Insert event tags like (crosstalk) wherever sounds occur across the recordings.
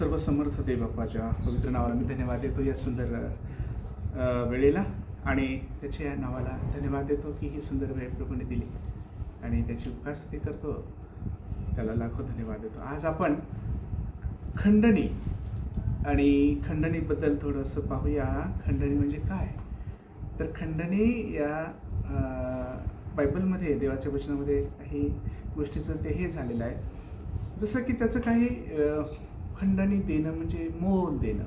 सर्व समर्थ देवबापाच्या पवित्र नावाला मी धन्यवाद देतो या सुंदर वेळेला. आणि त्याच्या या नावाला धन्यवाद देतो की ही सुंदर वेळ प्रभूने दिली. आणि त्याची उपकासती करतो. त्याला लाखो धन्यवाद देतो. आज आपण खंडणी आणि खंडणीबद्दल थोडंसं पाहूया. खंडणी म्हणजे काय? तर खंडणी या बायबलमध्ये देवाच्या वचनामध्ये काही गोष्टीचं ते हे झालेलं आहे. जसं की त्याचं काही लोखंडाने खंडणी देणं म्हणजे मोल देणं.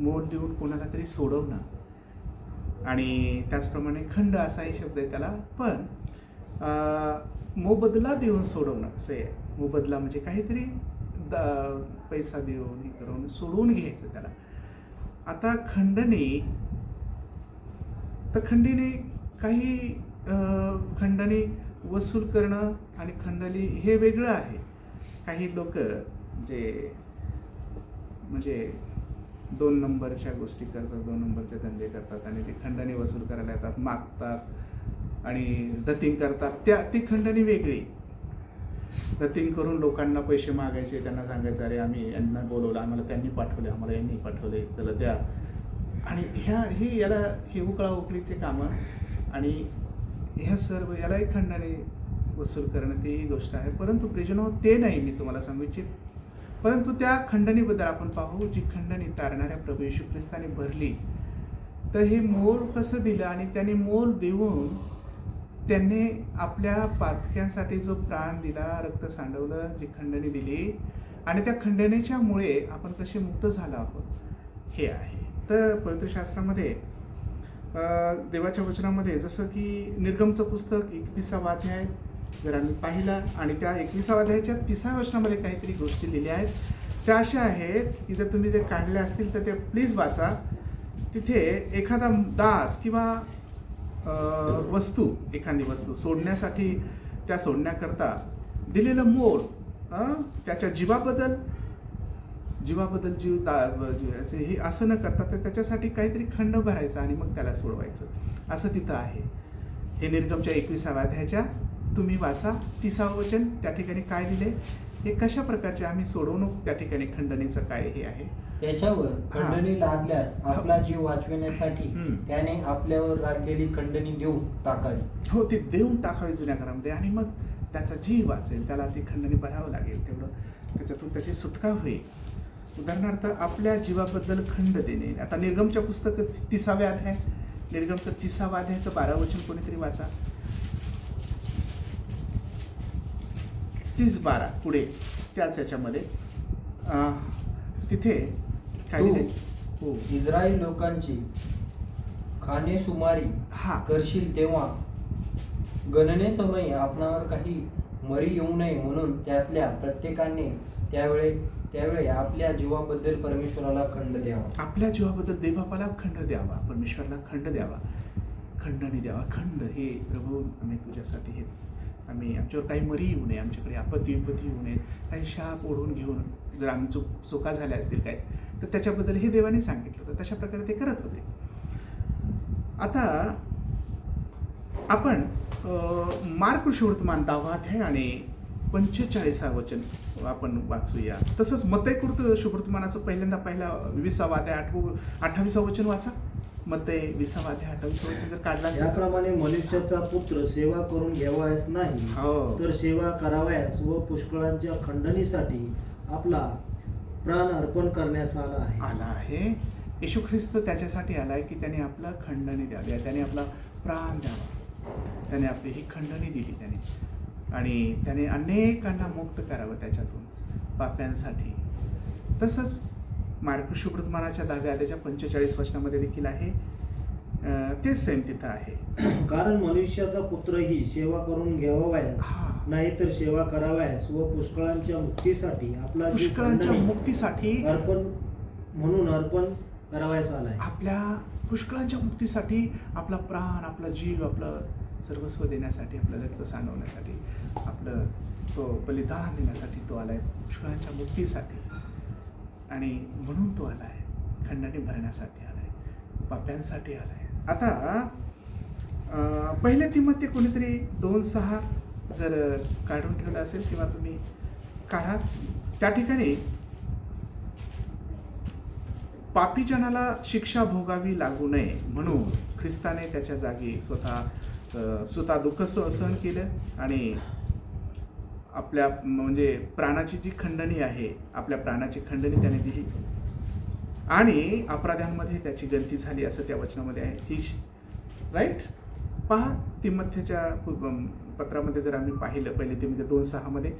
मोल देऊन कोणाला तरी सोडवणं. आणि त्याचप्रमाणे खंड असाही शब्द आहे त्याला पण मोबदला देऊन सोडवणं असं आहे. मोबदला म्हणजे काहीतरी द पैसा देऊन हे करून सोडवून घ्यायचं त्याला. आता खंडने तर खंडीने काही अ, खंडणी वसूल करणं आणि खंडणी हे वेगळं आहे. काही लोक जे म्हणजे दोन नंबरच्या गोष्टी करतात दोन नंबरचे धंदे करतात आणि ते खंडणी वसूल करायला येतात मागतात आणि दतिंग करतात. त्या ती खंडणी वेगळी. दतिंग करून लोकांना पैसे मागायचे त्यांना सांगायचं अरे आम्ही यांना बोलवलं आम्हाला त्यांनी पाठवले आम्हाला यांनी पाठवले चला द्या. आणि ह्या ही याला हे उकळा उकळीचे कामं आणि ह्या सर्व यालाही खंडाने वसूल करणं ती ही गोष्ट आहे. परंतु प्रिजनो ते नाही मी तुम्हाला सांगू इच्छित. परंतु त्या खंडणीबद्दल आपण पाहू जी खंडणी तारणाऱ्या प्रभू येशू ख्रिस्ताने भरली. तर हे मोल कसं दिलं आणि त्याने मोल देऊन त्यांनी आपल्या पातक्यांसाठी जो प्राण दिला रक्त सांडवलं जी खंडणी दिली आणि त्या खंडणीच्या मुळे आपण कसे मुक्त झालो आहोत हे आहे. तर पवित्रशास्त्रामध्ये देवाच्या वचनामध्ये जसं की निर्गमचं पुस्तक एकविसावा अध्याय जर आम्ही पाहिला आणि त्या एकविसावा अध्यायाच्या तिसऱ्या वचनामध्ये काहीतरी गोष्टी लिहिल्या आहेत. त्या अशा आहेत की जर तुम्ही जर काढल्या असतील तर ते प्लीज वाचा. तिथे एखादा दास किंवा वस्तू एखादी वस्तू सोडण्यासाठी त्या सोडण्याकरता दिलेलं मोल त्याच्या जीवाबद्दल जीवाबद्दल जीव दा हे असं न करता तर त्याच्यासाठी काहीतरी खंड भरायचा आणि मग त्याला सोडवायचं. असं तिथं आहे. हे निर्गमच्या एकविसाव्या अध्यायाच्या तुम्ही वाचा. तिसावं वचन त्या ठिकाणी काय दिले? हे कशा प्रकारचे आम्ही सोडवणूक त्या ठिकाणी खंडणीचं काय हे आहे? त्याच्यावर खंडणी लादल्यास आपला जीव वाचविण्यासाठी. त्याने आपल्यावर लादलेली खंडणी देऊन टाकावी. हो ते देऊन टाकावे जुन्या घरामध्ये आणि मग त्याचा जीव वाचेल. त्याला ती खंडणी भरावं लागेल तेवढं. त्याच्यातून त्याची सुटका होईल. उदाहरणार्थ आपल्या जीवाबद्दल खंड देणे. आता निर्गमच्या पुस्तक तिसाव्या अध्याय. निर्गमचं तिसावा अध्यायचं बारा वचन कोणीतरी वाचा. तीस बारा पुढे त्याच याच्यामध्ये. तिथे काय? हो इस्रायल लोकांची खाणे सुमारी हा. करशील तेव्हा गणनेसमयी आपणावर काही मरी येऊ नये म्हणून त्यातल्या प्रत्येकाने त्यावेळे त्यावेळी आपल्या जीवाबद्दल परमेश्वराला खंड द्यावा. आपल्या जीवाबद्दल देवबापाला खंड द्यावा परमेश्वरला खंड द्यावा. खंडणी द्यावा खंड. हे प्रभू आम्ही तुझ्यासाठी हे आम्ही आमच्यावर काही मरी येऊ नये आमच्याकडे आपत्ती विपत्ती येऊ नये काही शाप ओढून घेऊन जर आम्ही चूक चुका झाल्या असतील काय तर त्याच्याबद्दल हे देवाने सांगितलं होतं. तशा प्रकारे ते करत होते. आता आपण मार्क शुवर्तमान अध्याय आणि पंचेचाळीसा वचन आपण वाचूया. तसंच मतैकृत शुभवर्तमानाचं पहिल्यांदा पहिला विसावा अध्याय आठवू अठ्ठावीसा वचन वाचा. मतय विसावा अध्याय अठ्ठावीसा वचन जर काढला याप्रमाणे मनुष्याचा पुत्र सेवा करून घ्यावयास नाही हो. तर सेवा करावयास व पुष्कळांच्या खंडणीसाठी आपला प्राण अर्पण करण्यास आला आहे. आला आहे. येशू ख्रिस्त त्याच्यासाठी आलाय की त्याने आपला खंडणी द्यावी त्याने आपला प्राण द्यावा. त्याने आपली ही खंडणी दिली त्याने. आणि त्याने अनेकांना मुक्त करावं त्याच्यातून पाप्यांसाठी. तसंच मार्क शुभ्रतमानाच्या दहाव्या त्याच्या पंचेचाळीस वचनामध्ये देखील आहे. तेच सेम तिथं आहे. (clears throat) कारण मनुष्याचा पुत्र ही सेवा करून घ्यावयास हा. नाही तर सेवा करावयास व पुष्कळांच्या मुक्तीसाठी आपला पुष्कळांच्या मुक्तीसाठी अर्पण म्हणून अर्पण करावयास आलाय आपल्या पुष्कळांच्या मुक्तीसाठी आपला प्राण आपला जीव आपलं सर्वस्व देण्यासाठी आपलं रक्त सांडवण्यासाठी आपलं तो बलिदान देण्यासाठी तो आलाय. पुष्कळांच्या मुक्तीसाठी. आणि म्हणून तो आला आहे खंडाने भरण्यासाठी आला आहे पाप्यांसाठी आला आहे आता पहिल्या किंमत ते कोणीतरी दोन सहा जर काढून ठेवलं असेल किंवा तुम्ही काढा. त्या ठिकाणी पापीजनाला शिक्षा भोगावी लागू नये म्हणून ख्रिस्ताने त्याच्या जागी स्वतः स्वतः दुःख सहन केलं आणि आपल्या म्हणजे प्राणाची जी खंडणी आहे आपल्या प्राणाची खंडणी त्याने दिली. आणि अपराध्यांमध्ये त्याची गलती झाली असं त्या वचनामध्ये आहे. ही राईट पहा तिमथ्याच्या पत्रामध्ये जर आम्ही पाहिलं पहिले ते म्हणजे दोन सहामध्ये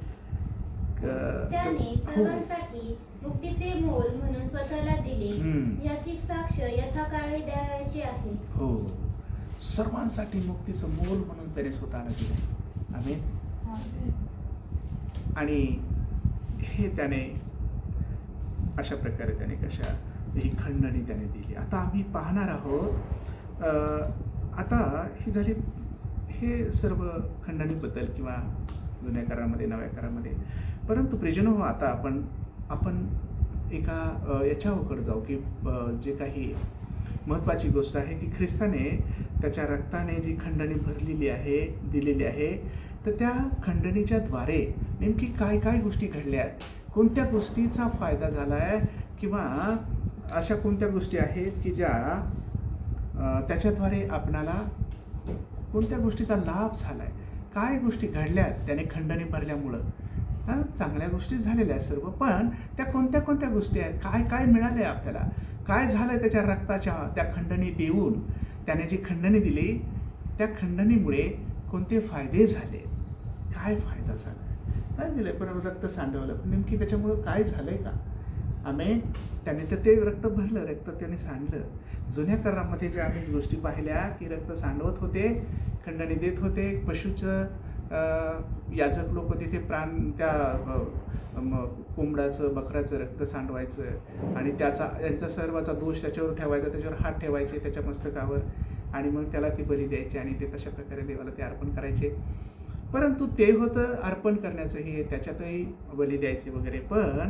त्याने हो. सर्वांसाठी मुक्तीचे मोल म्हणून स्वतःला दिले. हम्म. याची साक्ष यथाकाळी द्यायची आहे. हो. सर्वांसाठी मुक्तीचं मोल म्हणून त्याने स्वतःला दिलं. आम्ही आणि हे त्याने अशा प्रकारे त्याने कशा ही खंडणी त्याने दिली. आता आम्ही पाहणार आहोत आता ही झाली हे सर्व खंडणीबद्दल किंवा जुन्या काळामध्ये नव्या काळामध्ये परंतु प्रिजन हो आता आपण आपण एका अ, याच्याकडे जाऊ की जे काही महत्त्वाची गोष्ट आहे की ख्रिस्ताने त्याच्या रक्ताने जी खंडणी भरलेली आहे दिलेली आहे तर त्या खंडणीच्या द्वारे नेमकी काय काय गोष्टी घडल्या आहेत? कोणत्या गोष्टीचा फायदा झाला आहे किंवा अशा कोणत्या गोष्टी आहेत की ज्या त्याच्याद्वारे आपणाला कोणत्या गोष्टीचा लाभ झाला आहे काय गोष्टी घडल्या त्याने खंडणी भरल्यामुळं? हां चांगल्या गोष्टी झालेल्या आहेत सर्व पण त्या कोणत्या कोणत्या गोष्टी आहेत? काय काय मिळालं आहे आपल्याला? काय झालं त्याच्या रक्ताच्या त्या खंडणी देऊन? त्याने जी खंडणी दिली त्या खंडणीमुळे कोणते फायदे झाले? काय फायदा झाला नाही दिलं पण रक्त सांडवलं. पण नेमकी त्याच्यामुळं काय झालं आहे का? आम्ही त्याने तर ते रक्त भरलं रक्त त्याने सांडलं. जुन्या करामध्ये ज्या आम्ही गोष्टी पाहिल्या की रक्त सांडवत होते खंडणी देत होते पशुचं याजक लोक तिथे प्राण त्या अं, म- कोंबड्याचं बकऱ्याचं रक्त सांडवायचं आणि त्याचा यांचा सर्वाचा दोष त्याच्यावर ठेवायचा त्याच्यावर हात ठेवायचे त्याच्या मस्तकावर. आणि मग त्याला ती बली द्यायची आणि ते तशा प्रकारे देवाला ते अर्पण करायचे. परंतु ते होतं अर्पण करण्याचं हे त्याच्यातही बली द्यायचे वगैरे. पण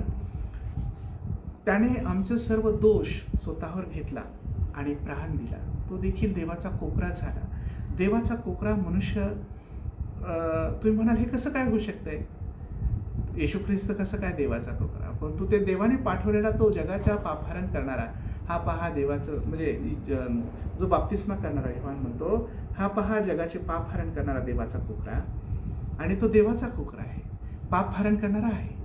त्याने आमचं सर्व दोष स्वतःवर घेतला आणि प्राण दिला. तो देखील देवाचा कोकरा झाला. देवाचा कोकरा मनुष्य तुम्ही म्हणाल हे कसं काय होऊ शकतंय? येशू ख्रिस्त कसं काय देवाचा कोकरा? पण ते देवाने पाठवलेला तो जगाचा पापहरण करणारा हा पहा देवाचं म्हणजे ज- जो बाप्तिस्मा करणारा योहान म्हणतो हा पहा जगाचे पापहरण करणारा देवाचा कोकरा. आणि तो देवाचा कोकरा आहे. पाप हरण करणारा आहे.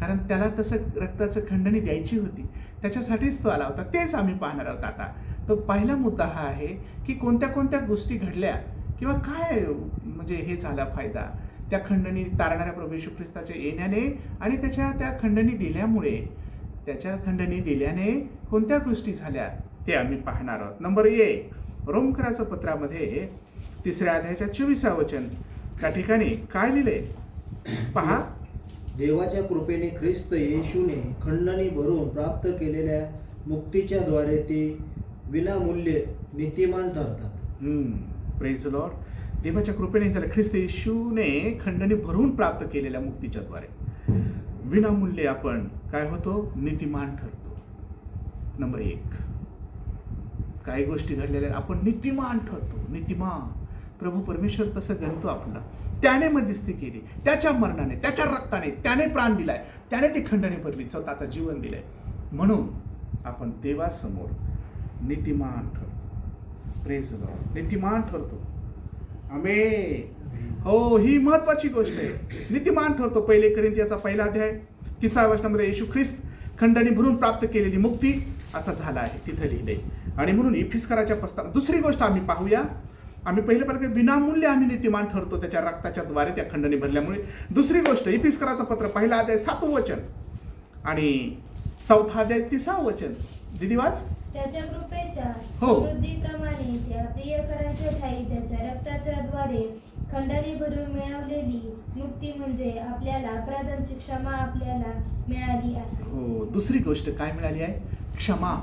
कारण त्याला तसं रक्ताचं खंडणी द्यायची होती. त्याच्यासाठीच तो आला होता. तेच आम्ही पाहणार आहोत आता. तो पहिला मुद्दा हा आहे की कोणत्या कोणत्या गोष्टी घडल्या किंवा काय म्हणजे हे झाला फायदा? त्या खंडणी तारणाऱ्या प्रभू ख्रिस्ताच्या येण्याने आणि त्याच्या त्या खंडणी दिल्यामुळे त्याच्या खंडणी दिल्याने कोणत्या गोष्टी झाल्या ते आम्ही पाहणार आहोत. नंबर एक रोमकराचं पत्रामध्ये तिसऱ्या अध्यायाच्या चोवीसा वचन. त्या ठिकाणी काय लिहिले? पहा. देवाच्या कृपेने ख्रिस्त येशूने खंडणी भरून प्राप्त केलेल्या मुक्तीच्या द्वारे ते विनामूल्य नीतिमान ठरतात. प्रेज लॉर्ड देवाच्या कृपेने झालं. ख्रिस्त येशूने खंडणी भरून प्राप्त केलेल्या मुक्तीच्या द्वारे. विनामूल्य आपण काय होतो? नीतिमान ठरतो. नंबर एक. काही गोष्टी घडलेल्या आपण नीतिमान ठरतो. नीतिमान. प्रभू परमेश्वर तसं गणतो आपला त्याने मध्यस्थी केली. त्याच्या मरणाने त्याच्या रक्ताने त्याने प्राण दिलाय. त्याने ती खंडणी भरली स्वतःचं जीवन दिलंय. म्हणून आपण देवासमोर नीतिमान ठरतो. प्रेज नीतिमान ठरतो. आमे हो ही महत्वाची गोष्ट आहे. नीतिमान ठरतो. पहिले करीन याचा पहिला अध्याय तिसऱ्या वर्षामध्ये येशू ख्रिस्त खंडणी भरून प्राप्त केलेली मुक्ती असा झाला आहे. तिथं लिहिले आणि म्हणून इफिस्कराच्या प्रस्ताव दुसरी गोष्ट आम्ही पाहूया. आम्ही पहिले पाहिलं विनामूल्य आम्ही नीतिमान ठरतो त्याच्या रक्ताच्या द्वारे त्या खंडणी भरल्यामुळे. दुसरी गोष्ट इफिस्कराचं पत्र पहिला अध्याय सातवं वचन आणि चौथा अध्याय तिसरं वचन. दिदी वाच. त्याच्या कृपेच्या हो. समृद्धीप्रमाणे त्या प्रियकराच्या ठाई त्याच्या रक्ताच्या द्वारे खंडणी भरून मिळवलेली मुक्ती म्हणजे आपल्याला अपराधांची क्षमा आपल्याला मिळाली आहे. हो दुसरी गोष्ट काय मिळाली आहे? क्षमा.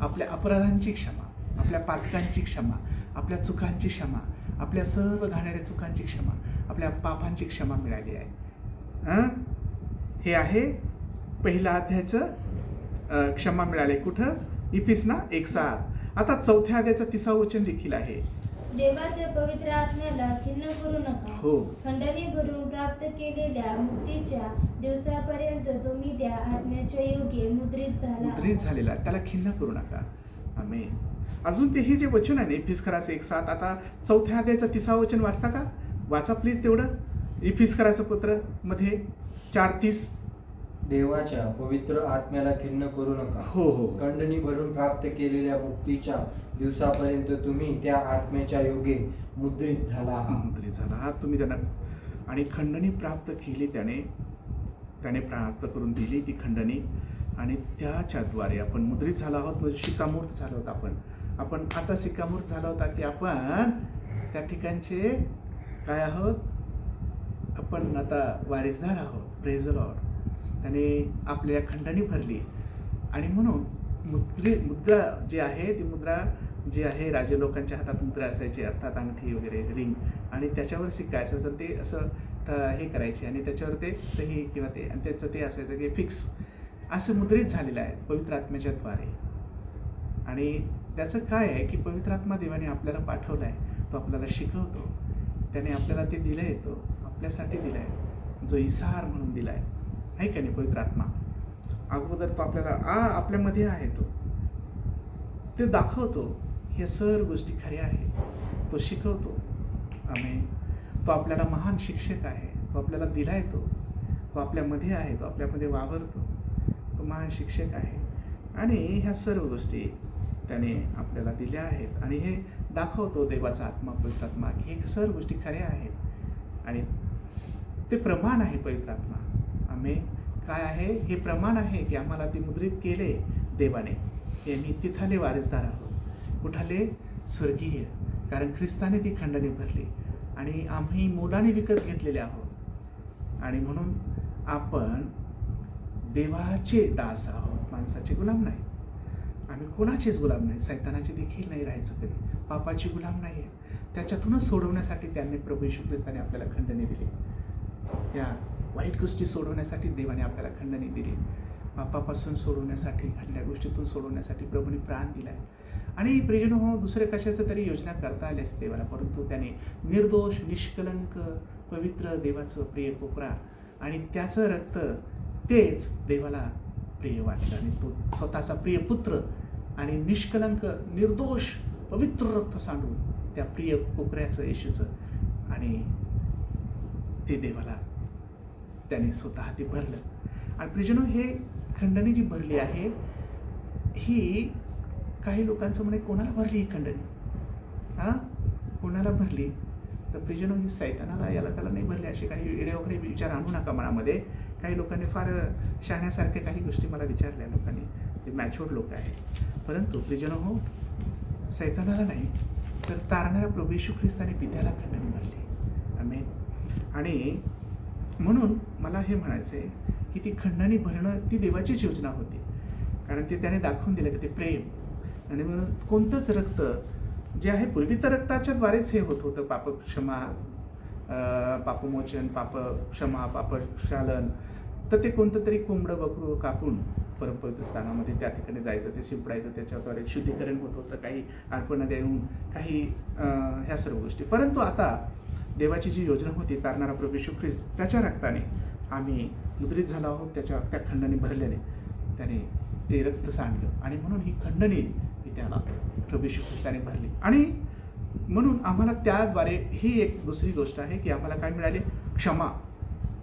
आपल्या अपराधांची क्षमा आपल्या पातकांची क्षमा. आपल्या चुकांची क्षमा आपल्या सर्व घाणेऱ्या चुकांची क्षमा आपल्या पापांची क्षमा मिळाली आहे. हं? हे आहे पहिल्या अध्यायाचं क्षमा मिळाले. कुठं? इपिस ना एक सात आता चौथ्या अध्यायाचं तिसरं वचन देखील आहे. देवाच्या पवित्र आत्म्याला खिन्न करू नका. हो. खंडणी भरून प्राप्त केलेल्या मुक्तीच्या दिवसापर्यंत तुम्ही त्या आत्म्याच्या योगे मुद्रित झाला. मुद्रित झालेला. त्याला खिन्न करू नका. आम्ही अजून ते हे जे वचन आहे इफिस्कराचं एक सात आता चौथ्या अध्यायाचं तिसरा वचन वाचता का? वाचा प्लीज तेवढं. इफिस्कराचं पत्रमध्ये चार तीस. देवाच्या पवित्र आत्म्याला खिन्न करू नका. हो हो. खंडणी भरून प्राप्त केलेल्या मुक्तीच्या दिवसापर्यंत तुम्ही त्या आत्म्याच्या योगे मुद्रित झाला. मुद्रित झाला हा तुम्ही त्यांना. आणि खंडणी प्राप्त केली त्याने त्याने प्राप्त करून दिली ती खंडणी. आणि त्याच्याद्वारे आपण मुद्रित झालो आहोत म्हणजे शिक्कामोर्त झालो आहोत आपण. आपण आता शिक्कामोर्त झाला होता की आपण त्या ठिकाणचे काय आहोत? आपण आता वारिसदार आहोत प्रेझलॉर त्याने आपल्या खंडणी भरली. आणि म्हणून मुद्रे मुद्रा जी आहे ती मुद्रा जी आहे राजे लोकांच्या हातात मुद्रा असायची अर्थात अंगठी वगैरे रिंग. आणि त्याच्यावर सिक्का असायचं ते असं हे करायचे. आणि त्याच्यावर ते सही किंवा ते आणि त्याचं ते असायचं की फिक्स असं मुद्रित झालेलं आहे पवित्र आत्म्याच्या द्वारे. आणि त्याचं काय आहे की पवित्र आत्मा देवाने आपल्याला पाठवला आहे तो आपल्याला शिकवतो. त्याने आपल्याला ते दिलं आहे तो आपल्यासाठी दिलं आहे जो इसार म्हणून दिला आहे आहे का नाही पवित्र आत्मा? अगोदर तो आपल्याला आ आपल्यामध्ये आहे तो. ते दाखवतो. हे सर्व गोष्टी खऱ्या आहे तो शिकवतो. आम्ही तो आपल्याला महान शिक्षक आहे. तो आपल्याला दिला येतो तो आपल्यामध्ये आहे. तो आपल्यामध्ये वावरतो. तो महान शिक्षक आहे. आणि ह्या सर्व गोष्टी त्याने आपल्याला दिल्या आहेत. आणि हे दाखवतो देवाचा आत्मा पवित्रात्मा की हे सर्व गोष्टी खऱ्या आहेत. आणि ते प्रमाण आहे पवित्रात्मा आम्ही काय आहे? हे प्रमाण आहे की आम्हाला ते मुद्रित केले देवाने. हे मी तिथाले वारसदार आहोत. कुठाले? स्वर्गीय. कारण ख्रिस्ताने ती खंडणी भरली आणि आम्ही मोलाने विकत घेतलेले आहोत. आणि म्हणून आपण देवाचे दास आहोत. माणसाचे गुलाम नाही आम्ही कोणाचेच गुलाम नाही सैतानाचे देखील नाही राहायचं कधी. पापाची गुलाम नाही आहे. त्याच्यातूनच सोडवण्यासाठी त्यांनी प्रभू यशू ख्रिस्ताने आपल्याला खंडणी दिली. त्या वाईट गोष्टी सोडवण्यासाठी देवाने आपल्याला खंडणी दिली. पापापासून सोडवण्यासाठी घडल्या गोष्टीतून सोडवण्यासाठी प्रभूने प्राण दिलाय. आणि प्रियन हो दुसऱ्या कशाचं तरी योजना करता आली असते देवाला परंतु त्याने निर्दोष निष्कलंक पवित्र देवाचं प्रिय कोपरा आणि त्याचं रक्त तेच देवाला प्रिय वाटलं आणि तो स्वतःचा प्रिय पुत्र आणि निष्कलंक निर्दोष पवित्र रक्त सांडून त्या प्रिय कोपऱ्याचं येशूचं आणि ते देवाला त्याने स्वतः ते भरलं. आणि प्रिजनो हे खंडणी जी भरली आहे ही काही लोकांचं म्हणे कोणाला भरली ही खंडणी? हां? कोणाला भरली? तर प्रिजनो ही सैतानाला याला त्याला नाही भरली असे काही इडे वगैरे विचार आणू नका मनामध्ये. काही लोकांनी फार शहाण्यासारख्या काही गोष्टी मला विचारल्या लोकांनी जे मॅच्युअर्ड लोक आहेत. परंतु प्रिजनो हो सैतानाला नाही तर तारणाऱ्या प्रभू येशू ख्रिस्ताने पित्याला खंडणी भरली आम्ही आणि म्हणून मला हे म्हणायचं आहे की ती खंडणी भरणं ती देवाचीच योजना होती. कारण ते त्याने दाखवून दिलं की ते प्रेम. आणि म्हणून कोणतंच रक्त जे आहे पूर्वी तर रक्ताच्या द्वारेच हे होत होतं. पाप क्षमा पापमोचन पाप क्षमा पापशालन तर ते कोणतं तरी कोंबडं बकरू कापून परमपवित्र स्थानामध्ये त्या ठिकाणी जायचं ते शिंपडायचं त्याच्याद्वारे शुद्धीकरण होत होतं काही अर्पण देऊन काही ह्या सर्व गोष्टी. परंतु आता देवाची जी योजना होती तारणारा प्रभू येशू ख्रिस्त त्याच्या रक्ताने आम्ही मुद्रित झालो आहोत त्याच्या त्या खंडाने भरल्याने त्याने ते रक्त सांडलं. आणि म्हणून ही खंडणी ही त्याला प्रभू येशू ख्रिस्ताने भरली. आणि म्हणून आम्हाला त्याद्वारे ही एक दुसरी गोष्ट आहे की आम्हाला काय मिळाली? क्षमा.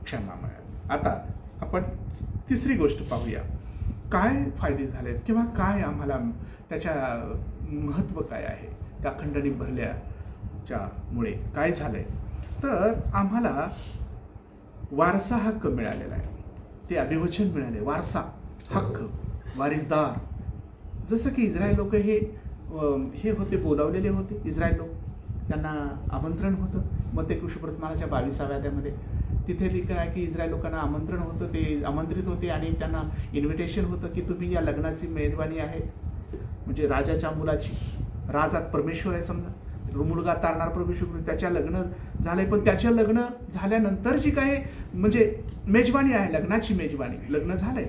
क्षमा मिळाली. आता आपण तिसरी गोष्ट पाहूया. काय फायदे झालेत किंवा काय आम्हाला त्याच्या महत्त्व काय आहे? त्या खंडणी भरल्याच्यामुळे काय झालं आहे तर आम्हाला वारसा हक्क मिळालेला आहे. ते अभिवचन मिळाले. वारसा हक्क वारिसदार. जसं की इस्रायल लोक हे हे होते बोलावलेले होते. इस्रायल लोक त्यांना आमंत्रण होतं. मग ते कृष्णप्रतमानाच्या बावीसाव्या त्यामध्ये तिथे लिखा आहे की इस्रायल लोकांना आमंत्रण होतं ते आमंत्रित होते आणि त्यांना इन्व्हिटेशन होतं की तुम्ही या लग्नाची मेजवानी आहे. म्हणजे राजाच्या मुलाची राजात परमेश्वर आहे समजा. मुलगा तारणार परमेश्वर त्याच्या लग्न झाले पण त्याच्या लग्न झाल्यानंतर जी काही म्हणजे मेजवानी आहे लग्नाची मेजवानी. लग्न झालंय.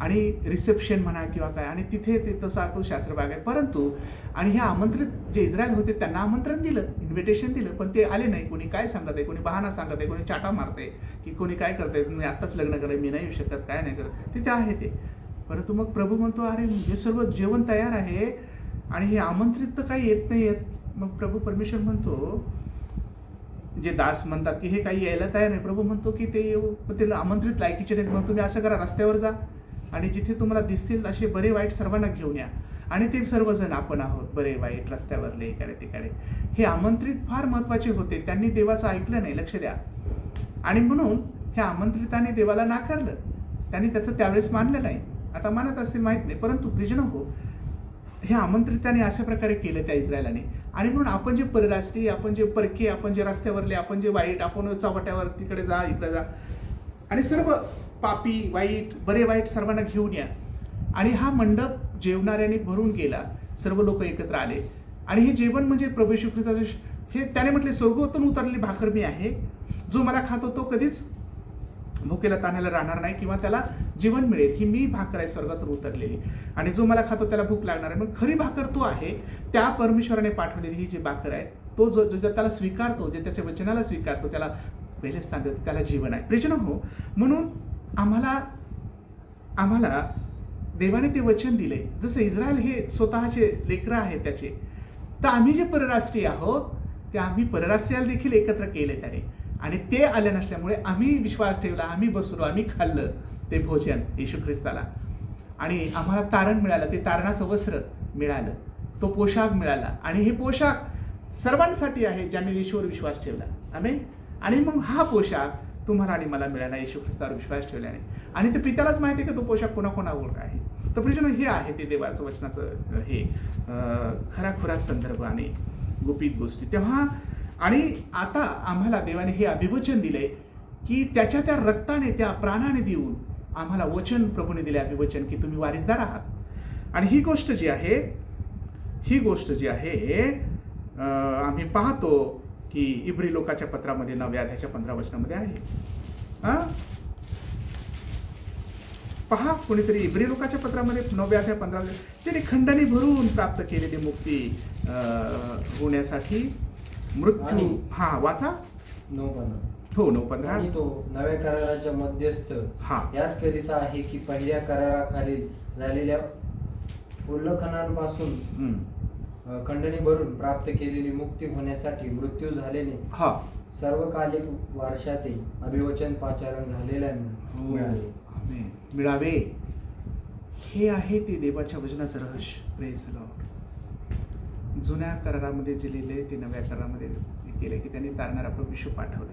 आणि रिसेप्शन म्हणा किंवा काय आणि तिथे ते तसा तो शास्त्रभाग आहे. परंतु आणि हे आमंत्रित जे इस्रायल होते त्यांना आमंत्रण दिलं इन्व्हिटेशन दिलं पण ते आले नाही. कोणी काय सांगत आहे कोणी बहाणा सांगत आहे कोणी चाटा मारते की कोणी काय करत आहे तुम्ही आत्ताच लग्न करा मी नाही येऊ शकत काय नाही करत. तिथे आहे ते. परंतु मग प्रभू म्हणतो अरे हे सर्व जेवण तयार आहे आणि हे आमंत्रित तर काही येत नाही येत मग प्रभू परमेश्वर म्हणतो जे दास म्हणतात की हे काही यायला तयार नाही. प्रभू म्हणतो की ते येऊ मग ते आमंत्रित लायकीचे नाहीत. मग तुम्ही असं करा रस्त्यावर जा. आणि जिथे तुम्हाला दिसतील असे बरे वाईट सर्वांना घेऊन या. आणि ते सर्वजण आपण आहोत बरे वाईट रस्त्यावरले इकडे तिकडे. हे आमंत्रित फार महत्त्वाचे होते. त्यांनी देवाचं ऐकलं नाही लक्ष द्या. आणि म्हणून हे आमंत्रिताने देवाला नाकारलं. त्यांनी त्याचं त्यावेळेस मानलं नाही. आता मानत असतील माहीत नाही परंतु प्रिजन हो हे आमंत्रिताने अशा प्रकारे केलं त्या इस्रायलाने. आणि म्हणून आपण जे परराष्ट्रीय आपण जे परके आपण जे रस्त्यावरले आपण जे वाईट आपण चव्हाट्यावर तिकडे जा इकडे जा. आणि सर्व पापी वाईट बरे वाईट सर्वांना घेऊन या. आणि हा मंडप जेवणाऱ्याने भरून गेला सर्व लोक एकत्र आले. आणि हे जेवण म्हणजे प्रभू येशू हे त्याने म्हटले स्वर्गोतून उतरलेली भाकर मी आहे. जो मला खातो तो कधीच भुकेला ताण्याला राहणार नाही किंवा त्याला जीवन मिळेल. ही मी भाकर आहे स्वर्गातून उतरलेली. आणि जो मला खातो त्याला भूक लागणार आहे. मग खरी भाकर तो आहे. त्या परमेश्वराने पाठवलेली ही जी भाकर आहे तो जो जो त्याला स्वीकारतो जे त्याच्या वचनाला स्वीकारतो त्याला पहिले स्थान देतो त्याला जीवन आहे. प्रिजन हो म्हणून आम्हाला आम्हाला देवाने ते वचन दिले जसं इस्रायल हे स्वतःचे लेकरं आहेत त्याचे तर आम्ही जे परराष्ट्रीय आहोत ते आम्ही परराष्ट्रीयाला देखील एकत्र केले त्याने. आणि ते आले नसल्यामुळे आम्ही विश्वास ठेवला आम्ही बसलो आम्ही खाल्लं ते भोजन येशू ख्रिस्ताला. आणि आम्हाला तारण मिळालं ते तारणाचं वस्त्र मिळालं तो पोशाख मिळाला. आणि हे पोशाख सर्वांसाठी आहे ज्यांनी येशूवर विश्वास ठेवला. आम्ही आणि मग हा पोशाख तुम्हाला आणि मला मिळाला येशू ख्रिस्तावर विश्वास ठेवल्याने. आणि ते पित्यालाच माहिती आहे की तो पोशाख कोणाकोणावर आहे. तर प्रिजन हे आहे ते देवाचं वचनाचं हे खराखुरा संदर्भ आणि गुपित गोष्टी. तेव्हा आणि आता आम्हाला देवाने हे अभिवचन दिले की त्याच्या त्या रक्ताने त्या प्राणाने देऊन आम्हाला वचन प्रभूने दिले अभिवचन की तुम्ही वारिसदार आहात. आणि ही गोष्ट जी आहे ही गोष्ट जी आहे आम्ही पाहतो की इब्री लोकाच्या पत्रामध्ये नव्या अध्याच्या पंधरा वचनामध्ये आहे. हा? पहा कोणीतरी इब्री लोकाच्या पत्रामध्ये नवव्या अध्याय पंधरा त्याने खंडणी भरून प्राप्त केलेली मुक्ती होण्यासाठी मृत्यू हा वाचा. नऊ पंधरा. हो नऊ पंधरा. आणि तो नव्या कराराच्या मध्यस्थ. हा. याच करिता आहे की पहिल्या कराराखालील झालेल्या उल्लंघनांपासून खंडणी भरून प्राप्त केलेली मुक्ती होण्यासाठी मृत्यू झालेले हा. सर्वकालिक वर्षाचे अभिवचन पाचारण झालेल्यांना हो. मिळावे. हे आहे ते देवाच्या वचनाचं रहस्य. प्रेज लॉर्ड जुन्या करारामध्ये जे लिहिले ते नव्या करारामध्ये केले की त्यांनी तारणारा प्रभू पाठवला.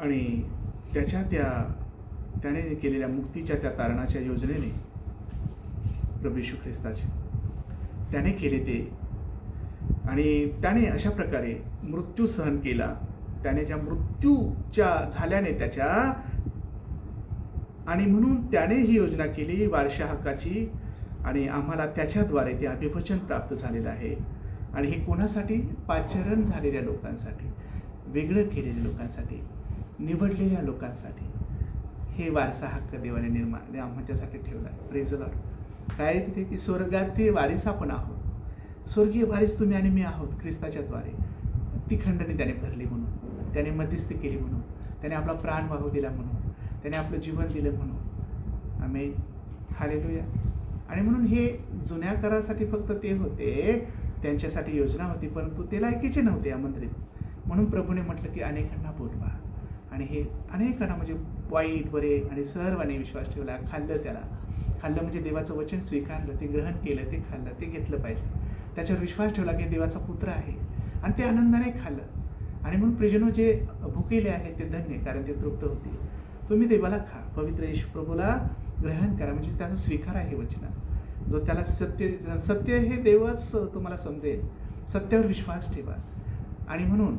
आणि त्याच्या त्या त्याने केलेल्या मुक्तीच्या त्या तारणाच्या योजनेने प्रभू ख्रिस्ताचे त्याने केले ते. आणि त्याने अशा प्रकारे मृत्यू सहन केला. त्याने ज्या मृत्यूच्या झाल्याने त्याच्या आणि म्हणून त्याने ही योजना केली वारशा हक्काची. आणि आम्हाला त्याच्याद्वारे ते अभिभचन प्राप्त झालेलं आहे. आणि हे कोणासाठी? पाचरण झालेल्या लोकांसाठी वेगळं केलेल्या लोकांसाठी निवडलेल्या लोकांसाठी. हे वारसा हक्क देवाने निर्माण आमच्यासाठी ठेवला. आहे प्रेजला काय तिथे की स्वर्गात वारीस आपण आहोत. स्वर्गीय वारीस तुम्ही आणि मी आहोत ख्रिस्ताच्याद्वारे ती खंडणी त्याने भरली म्हणून. त्याने मध्यस्थी केली म्हणून. त्याने आपला प्राण वाहू दिला म्हणून. त्याने आपलं जीवन दिलं म्हणून. आम्ही हालेलुया. आणि म्हणून हे जुन्या करासाठी फक्त ते होते त्यांच्यासाठी योजना होती परंतु ते लायकीचे नव्हते आमंत्रित म्हणून प्रभूने म्हटलं की अनेकांना बोलवा. आणि हे अनेकांना म्हणजे वाईट बरे आणि सर्वांनी विश्वास ठेवला खाल्लं त्याला. खाल्लं म्हणजे देवाचं वचन स्वीकारलं ते ग्रहण केलं ते खाल्लं ते घेतलं पाहिजे. त्याच्यावर विश्वास ठेवला की देवाचा पुत्र आहे. आणि ते आनंदाने खाल्लं. आणि म्हणून प्रिजनो जे भुकेले आहेत ते धन्य कारण ते तृप्त होतील. तुम्ही देवाला खा. पवित्र येशू प्रभूला ग्रहण करा. म्हणजे त्याचा स्वीकार आहे वचन. जो त्याला सत्य सत्य हे देवच तुम्हाला समजेल. सत्यावर विश्वास ठेवा. आणि म्हणून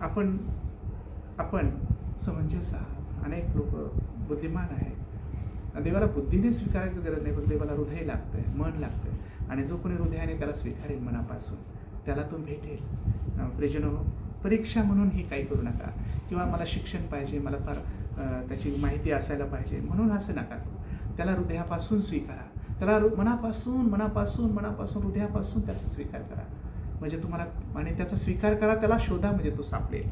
आपण आपण समंजस आहात. अनेक लोक बुद्धिमान आहेत. देवाला बुद्धीने स्वीकारायचं गरज नाही पण देवाला हृदय लागतंय मन लागतंय. आणि जो कोणी हृदयाने त्याला स्वीकारेल मनापासून त्याला तो भेटेल. प्रेजनो परीक्षा म्हणून ही काही करू नका. किंवा मला शिक्षण पाहिजे मला फार त्याची माहिती असायला पाहिजे म्हणून असं नका करू. त्याला हृदयापासून स्वीकारा. त्याला मनापासून मनापासून मनापासून हृदयापासून त्याचा स्वीकार करा. म्हणजे तुम्हाला आणि त्याचा स्वीकार करा त्याला शोधा म्हणजे तो सापडेल.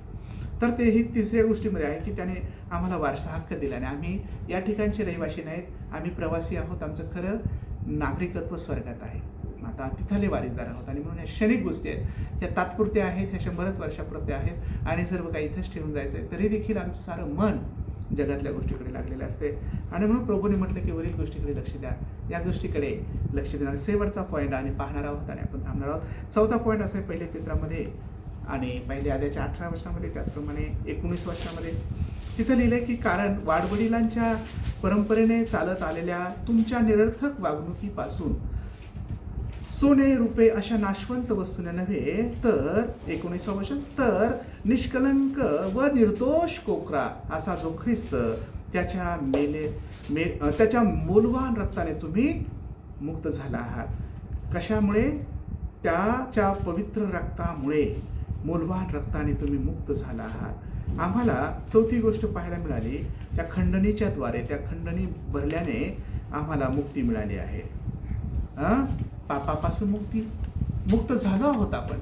तर ते ही तिसऱ्या गोष्टीमध्ये आहे की त्याने आम्हाला वारसा हक्क दिला आणि आम्ही या ठिकाणचे रहिवासी नाहीत. आम्ही प्रवासी आहोत. आमचं खरं नागरिकत्व स्वर्गात आहे. आता तिथले वारीदार आहोत आणि म्हणून या क्षणिक गोष्टी आहेत. त्या तात्पुरत्या आहेत ह्या शंभरच वर्षापुरत्या आहेत आणि सर्व काही इथंच ठेवून जायचं आहे तरी देखील आमचं सारं मन जगातल्या गोष्टीकडे लागलेलं असते. आणि म्हणून प्रभूने म्हटलं की वरील गोष्टीकडे लक्ष द्या. या गोष्टीकडे लक्ष देणार. शेवटचा पॉईंट आणि पाहणार आहोत आणि आपण थांबणार आहोत. चौथा पॉईंट असा आहे पहिल्या चित्रामध्ये आणि पहिल्या आद्याच्या अठरा वर्षामध्ये त्याचप्रमाणे एकोणीस वर्षामध्ये. तिथं लिहिलं आहे की कारण वाडवडिलांच्या परंपरेने चालत आलेल्या तुमच्या निरर्थक वागणुकीपासून सोने रुपे अशा नाशवंत वस्तूने नव्हे तर एकोणीसावं वर्ष तर निष्कलंक व निर्दोष कोकरा असा जो ख्रिस्त त्याच्या मेले मे त्याच्या मूलवान रक्ताने तुम्ही मुक्त झाला आहात. कशामुळे? त्याच्या पवित्र रक्तामुळे. मूलवान रक्ताने तुम्ही मुक्त झाला आहात. आम्हाला चौथी गोष्ट पाहायला मिळाली त्या खंडणीच्या द्वारे त्या खंडणी भरल्याने आम्हाला मुक्ती मिळाली आहे. पापापासून मुक्ती. मुक्त झालो आहोत आपण.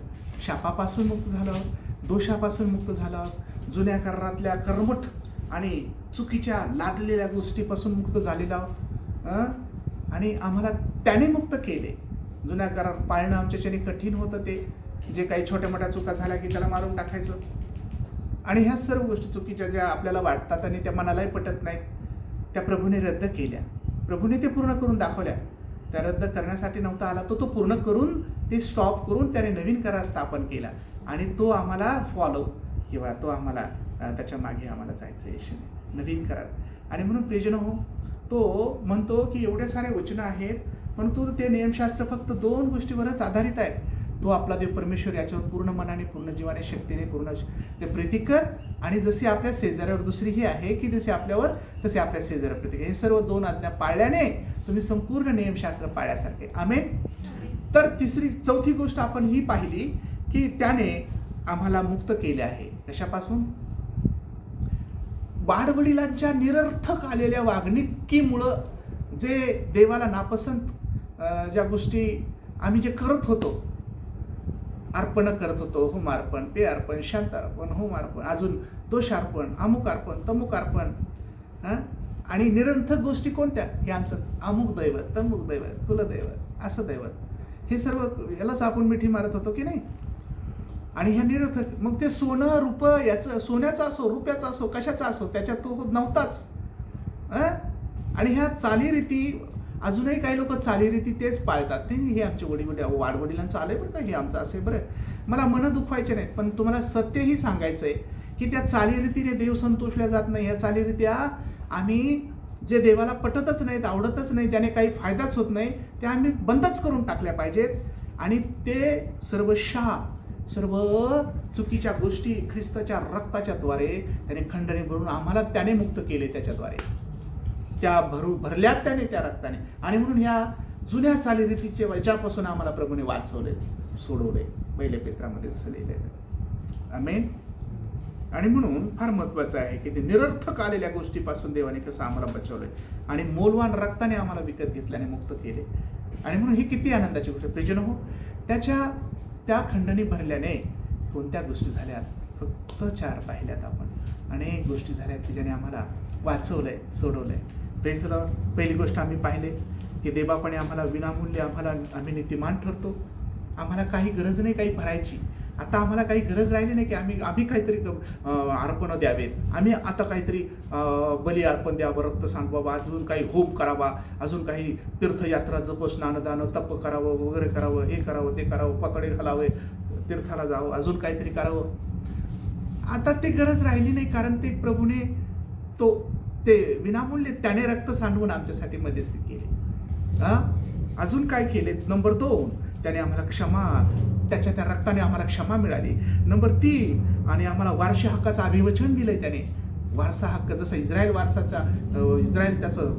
शापापासून मुक्त झालो आहोत दोषापासून मुक्त झालो आहोत. जुन्या करारातल्या कर्मठ आणि चुकीच्या लादलेल्या गोष्टीपासून मुक्त झालेलो आहोत. आणि आम्हाला त्याने मुक्त केले. जुन्या करार पाळणं आमच्याच्याने कठीण होतं ते. जे काही छोट्या मोठ्या चुका झाल्या की त्याला मारून टाकायचं. आणि ह्या सर्व गोष्टी चुकीच्या ज्या आपल्याला वाटतात आणि त्या मनालाही पटत नाहीत त्या प्रभूने रद्द केल्या. प्रभूने ते पूर्ण करून दाखवल्या. त्या रद्द करण्यासाठी नव्हता आला. तो तो पूर्ण करून ते स्टॉप करून त्याने नवीन करार स्थापन केला. आणि तो आम्हाला फॉलो किंवा तो आम्हाला त्याच्यामागे आम्हाला जायचं आहे नवीन करार. आणि म्हणून प्रियजन हो तो म्हणतो की एवढे सारे वचनं आहेत परंतु ते नियमशास्त्र फक्त दोन गोष्टीवरच आधारित आहे. तो आपला देव परमेश्वर याच्यावर पूर्ण मनाने पूर्ण जीवाने शक्तीने पूर्ण ते प्रीतिकर आणि जशी आपल्या शेजाऱ्यावर दुसरी ही आहे की जशी आपल्यावर तसे आपल्या शेजाऱ्या प्रतिकर हे सर्व दोन आज्ञा पाळल्याने तुम्ही संपूर्ण नियमशास्त्र पाळल्यासारखे. आमेन? तर तिसरी चौथी गोष्ट आपण ही पाहिली की त्याने आम्हाला मुक्त केले आहे. कशापासून? वाडवडिलांच्या निरर्थक आलेल्या वागणुकीमुळं जे देवाला नापसंत ज्या गोष्टी आम्ही जे करत होतो अर्पण करत होतो. होमार्पण पे अर्पण शांत अर्पण होम अर्पण. अजून दोष अर्पण अमुक अर्पण तमुक अर्पण. आणि निरंथक गोष्टी कोणत्या? हे आमचं अमुक दैवत तमुक दैवत कुलदैवत असं दैवत. हे सर्व यालाच आपण मिठी मारत होतो की नाही? आणि ह्या निरर्थक मग ते सोनं रुप याचं सोन्याचं असो रुपयाचं असो कशाचा असो त्याच्यात तो नव्हताच. आणि ह्या चालीरीती अजूनही काही लोक चालीरीती तेच पाळतात. ते हे आमचे वडील वाडवडिलांचं आलंय बरं का हे आमचं असे बरं. मला मनं दुखवायचे नाहीत पण तुम्हाला सत्यही सांगायचं आहे की त्या चालीरीतीने देव संतोषल्या जात नाही. ह्या चालीरीत्या आम्ही जे देवाला पटतच नाहीत आवडतच नाही ज्याने काही फायदाच होत नाही ते आम्ही बंदच करून टाकल्या पाहिजेत. आणि ते सर्व शहा सर्व चुकीच्या गोष्टी ख्रिस्ताच्या रक्ताच्याद्वारे त्याने खंडणी भरून आम्हाला त्याने मुक्त केले त्याच्याद्वारे. त्या भरू भरल्यात त्याने त्या रक्ताने. आणि म्हणून ह्या जुन्या चालीरीतीचे वजापासून आम्हाला प्रभूने वाचवले सोडवले पहिले पेत्रामध्ये झालेले आमेन. आणि म्हणून फार महत्वाचं आहे की ते निरर्थक आलेल्या गोष्टीपासून देवाने कसं आम्हाला बचावलंय. आणि मोलवान रक्ताने आम्हाला विकत घेतल्याने मुक्त केले. आणि म्हणून ही किती आनंदाची गोष्ट प्रिजन हो त्याच्या त्या खंडणी भरल्याने कोणत्या गोष्टी झाल्यात? फक्त चार पाहिल्यात आपण. अनेक गोष्टी झाल्यात की ज्याने आम्हाला वाचवलंय सोडवलंय. प्रेज पहिली गोष्ट आम्ही पाहिले की देवापणे आम्हाला विनामूल्य आम्हाला आम्ही नीतिमान ठरतो. आम्हाला काही गरज नाही काही भरायची. आता आम्हाला काही गरज राहिली नाही की आम्ही आम्ही काहीतरी अर्पणं द्यावेत. आम्ही आता काहीतरी बली अर्पण द्यावं रक्त सांडवावं अजून काही होम करावा अजून काही तीर्थयात्रा जप स्नानदानं तप करावं वगैरे करावं हे करावं ते करावं पतडे घालावे तीर्थाला जावं अजून काहीतरी करावं. आता ते गरज राहिली नाही कारण ते प्रभूने तो ते विनामूल्य त्याने रक्त सांडवून आमच्यासाठी मध्यस्थी केली. अजून काय केले? नंबर दोन त्याने आम्हाला क्षमा त्याच्या त्या रक्ताने आम्हाला क्षमा मिळाली. नंबर तीन आणि आम्हाला वारशी हक्काचं अभिवचन दिलंय त्याने. वारसा हक्क जसं इस्रायल वारसाचा इस्रायल त्याचं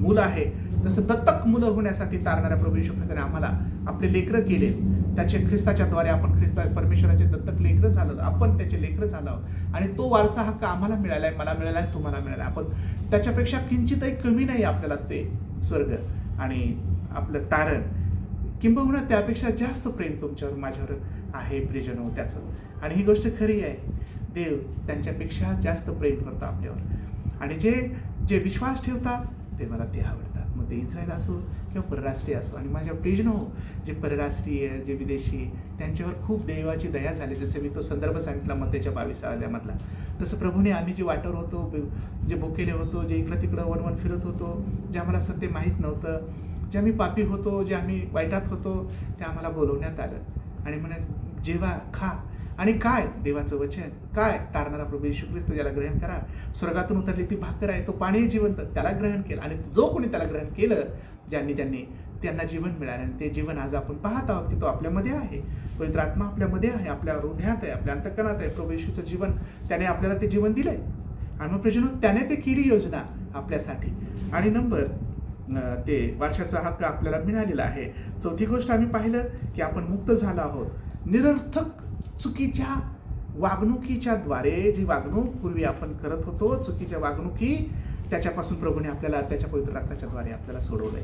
मूल आहे तसं दत्तक मुलं होण्यासाठी तारणाऱ्या प्रभू ख्रिस्ताने आम्हाला आपले लेकरं केले. त्याचे ख्रिस्ताच्याद्वारे आपण ख्रिस्ता परमेश्वराचे दत्तक लेकरं झालं आपण त्याचे लेकरं झालं आहोत. आणि तो वारसा हक्क आम्हाला मिळाला आहे मला मिळाला आहे तुम्हाला मिळाला आहे. आपण त्याच्यापेक्षा किंचितही कमी नाही आपल्याला ते स्वर्ग आणि आपलं तारण. किंबहुना त्यापेक्षा जास्त प्रेम तुमच्यावर माझ्यावर आहे प्रिजनो त्याचं. आणि ही गोष्ट खरी आहे. देव त्यांच्यापेक्षा जास्त प्रेम करतो आपल्यावर. आणि जे जे विश्वास ठेवतात ते मला ते आवडतात. मग ते इस्रायल असो किंवा परराष्ट्रीय असो आणि माझ्या प्रिजनो जे परराष्ट्रीय जे विदेशी त्यांच्यावर खूप देवाची दया झाली. जसे मी तो संदर्भ सांगितला मग बावीसाव्यामधला तसं प्रभूने आम्ही जे वाटेवर होतो जे बोकेले होतो जे इकडं तिकडं वनवन फिरत होतो जे आम्हाला सत्य माहीत नव्हतं जे आम्ही पापी होतो जे आम्ही वाईटात होतो ते आम्हाला बोलवण्यात आलं. आणि म्हणे जेवा खा. आणि काय? देवाचं वचन. काय? तारणारा प्रभू येशू ख्रिस्त ज्याला ग्रहण करा. स्वर्गातून उतरली ती भाकर आहे तो पाणी जिवंत. त्याला ग्रहण केलं. आणि जो कोणी त्याला ग्रहण केलं ज्यांनी ज्यांनी त्यांना जीवन मिळालं आणि ते जीवन आज आपण पाहत आहोत की तो आपल्यामध्ये आहे. पवित्र आत्मा आपल्यामध्ये आहे आपल्या हृदयात आहे आपल्या अंतकरणात आहे. प्रभू येशूचं जीवन त्याने आपल्याला ते जीवन दिलंय. आणि मग प्रजनो त्याने ते केली योजना आपल्यासाठी. आणि नंबर ते वर्षाचा हक्क आपल्याला मिळालेला आहे. चौथी गोष्ट आम्ही पाहिलं की आपण मुक्त झालो आहोत. निरर्थक चुकीच्या वागणुकीच्या द्वारे जी वागणूक पूर्वी आपण करत होतो चुकीच्या वागणुकी त्याच्यापासून प्रभूने आपल्याला त्याच्या पवित्र रक्ताच्याद्वारे आपल्याला आपल्याला सोडवलंय.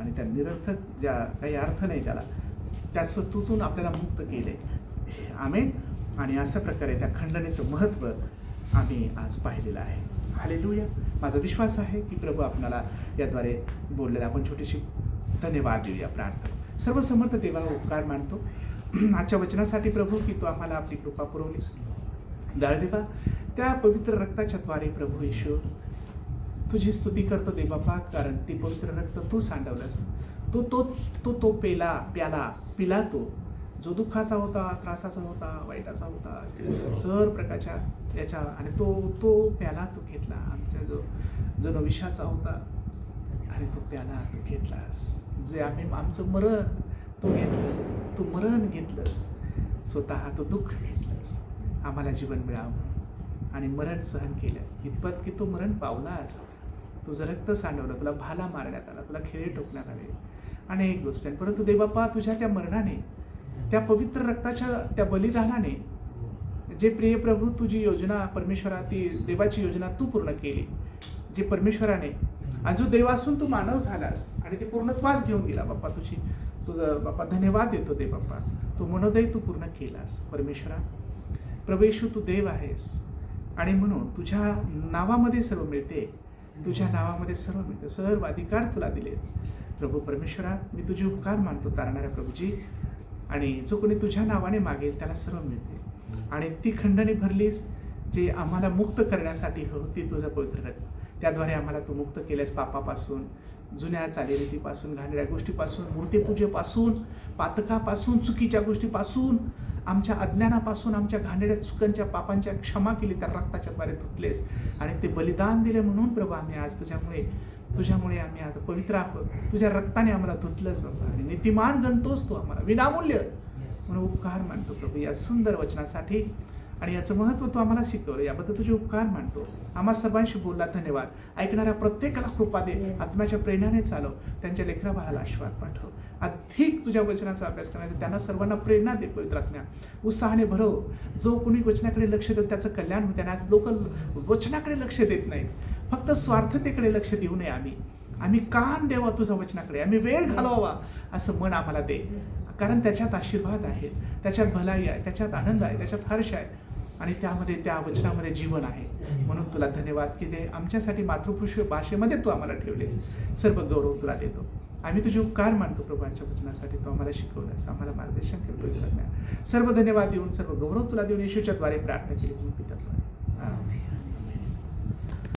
आणि त्या निरर्थक ज्या काही अर्थ नाही त्याला त्या सत्तूतून आपल्याला मुक्त केले आम्ही आणि अशा प्रकारे त्या खंडनेचं महत्त्व आम्ही आज पाहिलेलं आहे. हालेलुया माझा विश्वास आहे की प्रभू आपणाला याद्वारे बोललेला आपण छोटीशी धन्यवाद देऊया प्रार्थना. सर्व समर्थ देवा उपकार मानतो. आजच्या वचनासाठी प्रभू की तू आम्हाला आपली कृपा पुरवली दाळ देवा. त्या पवित्र रक्ताच्या द्वारे प्रभू येशू तुझी स्तुती करतो दे बाप्पा कारण ती पवित्र रक्त तू सांडवलंस. तो तो तो तो पेला प्याला पिला तो. जो दुःखाचा होता त्रासाचा होता वाईटाचा होता सर्व प्रकारच्या याच्या आणि तो तो प्याला तू घेतला. आमच्या जो जण विषाचा होता आणि तो प्याला तू घेतलास. जे आम्ही आमचं मरण तो घेतलं. तू मरण घेतलंस. स्वतः तो दुःख घेतलंस. आम्हाला जीवन मिळावं. आणि मरण सहन केलं. इतपत की तू मरण पावलास. तुझं रक्त सांडवलं तुला भाला मारण्यात आला तुला खेळे टोकण्यात आले. अनेक गोष्टी आणि परंतु देवापा तुझ्या त्या मरणाने त्या पवित्र रक्ताच्या त्या बलिदानाने जे प्रिय प्रभू तुझी योजना परमेश्वरा ती देवाची योजना तू पूर्ण केली जे परमेश्वराने आणि जो देव असून तू मानव झालास आणि ते पूर्णत्वास घेऊन गेला बाप्पा तुझी तुझं बाप्पा धन्यवाद देतो दे बाप्पा. तू मनोदय तू पूर्ण केलास परमेश्वरा. प्रवेशू तू देव आहेस. आणि म्हणून तुझ्या नावामध्ये सर्व मिळते. तुझ्या नावामध्ये सर्व मिळते सर्व अधिकार तुला दिले. प्रभू परमेश्वरा मी तुझे उपकार मानतो तारणाऱ्या प्रभूजी. आणि जो कोणी तुझ्या नावाने मागेल त्याला सर्व मिळते. आणि ती खंडणी भरलीस जे आम्हाला मुक्त करण्यासाठी होती तुझं पवित्र रक्त त्याद्वारे आम्हाला तू मुक्त केल्यास पापापासून जुन्या चालीरीतीपासून घाणेऱ्या गोष्टीपासून मूर्तीपूजेपासून पातकापासून चुकीच्या गोष्टीपासून आमच्या अज्ञानापासून आमच्या घाणेऱ्या चुकांच्या पापांच्या क्षमा केली त्या रक्ताच्या द्वारे धुतलेस. आणि ते बलिदान दिले म्हणून प्रभू आम्ही आज तुझ्यामुळे तुझ्यामुळे आम्ही आता पवित्र आहोत. तुझ्या रक्ताने आम्हाला धुतलंच बाबा. आणि नीतिमान गणतोस तू आम्हाला. विनामूल्य. म्हणून उपकार मानतो प्रभू या सुंदर वचनासाठी. आणि याचं महत्त्व तू आम्हाला शिकवलं. याबद्दल तुझे उपकार मानतो. आम्हा सर्वांशी बोलला धन्यवाद. ऐकणाऱ्या प्रत्येकाला कृपा दे. आत्म्याच्या प्रेरणाने चालव. त्यांच्या लेकरा बाळाला आशीर्वाद पाठव. अधिक तुझ्या वचनाचा अभ्यास करण्याचा त्यांना सर्वांना प्रेरणा दे पवित्रात्म्या उत्साहाने भरव. जो कोणी वचनाकडे लक्ष देत त्याचं कल्याण होते. आणि आज लोक वचनाकडे लक्ष देत नाहीत. फक्त स्वार्थतेकडे लक्ष देऊ नये आम्ही. आम्ही कान द्यावा तुझ्या वचनाकडे. आम्ही वेळ घालवावा असं मन आम्हाला दे. कारण त्याच्यात आशीर्वाद आहे. त्याच्यात भलाई आहे. त्याच्यात आनंद आहे. त्याच्यात हर्ष आहे. आणि त्यामध्ये त्या वचनामध्ये जीवन आहे. म्हणून तुला धन्यवाद की ते आमच्यासाठी मातृपुरुष भाषेमध्ये तू आम्हाला ठेवलेस. सर्व गौरव तुला देतो. आम्ही तुझे उपकार मानतो प्रभूंच्या वचनासाठी तू आम्हाला शिकवलंस आम्हाला मार्गदर्शन करतो सर्व धन्यवाद देऊन सर्व गौरव तुला देऊन येशूच्या द्वारे प्रार्थना केली म्हणून पितात